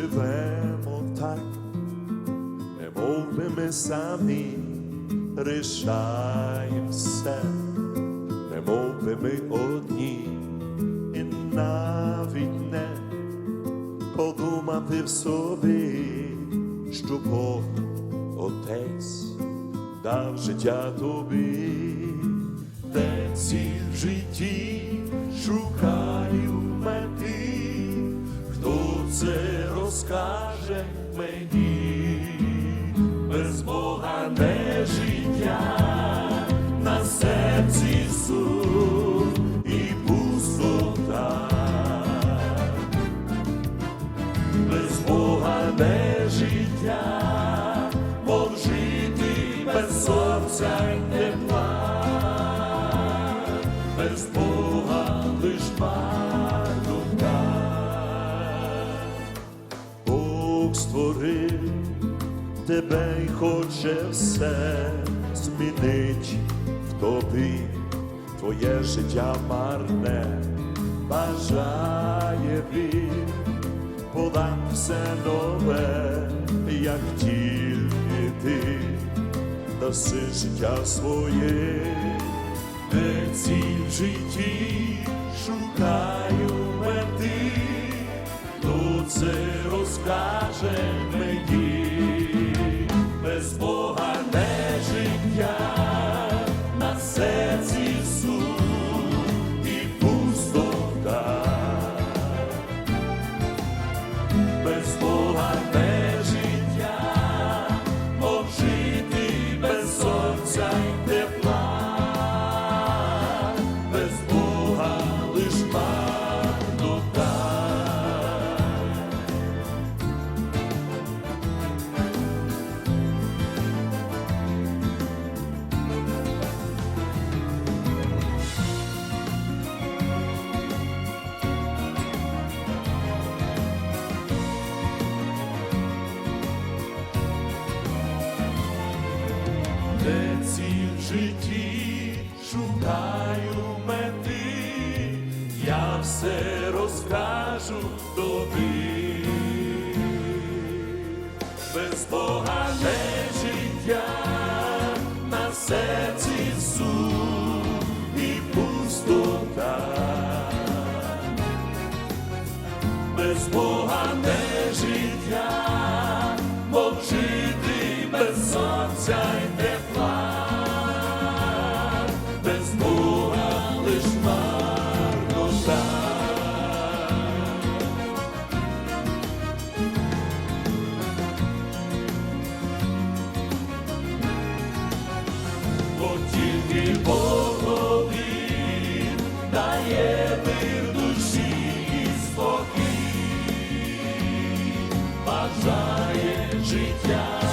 живемо так, мов би ми самі рішаємо все, мов би ми одні, і навіть не подумати в собі, що Бог Отець дав життя тобі, де ці в житті шукаю мети, хто це розкаже мені, без Бога не життя, на серці суд і пустота. Без Бога не життя, мов жити без сонця створив тебе й хоче все змінить. В тобі, твоє життя марне бажає він. Подам все нове, як тільки ти. Даси життя своє, де ціль в житті шукаю це розкаже мені, без Бога не життя, на серці суд і пустота. Без Бога не життя, мов жити без сонця де в житті шукаю мети, я все розкажу тобі. Без Бога не життя, на серці суд і пустота. Без Бога не життя, мов жити без сонця й тепла, тільки Бог один дає мир душі і спокій, бажає життя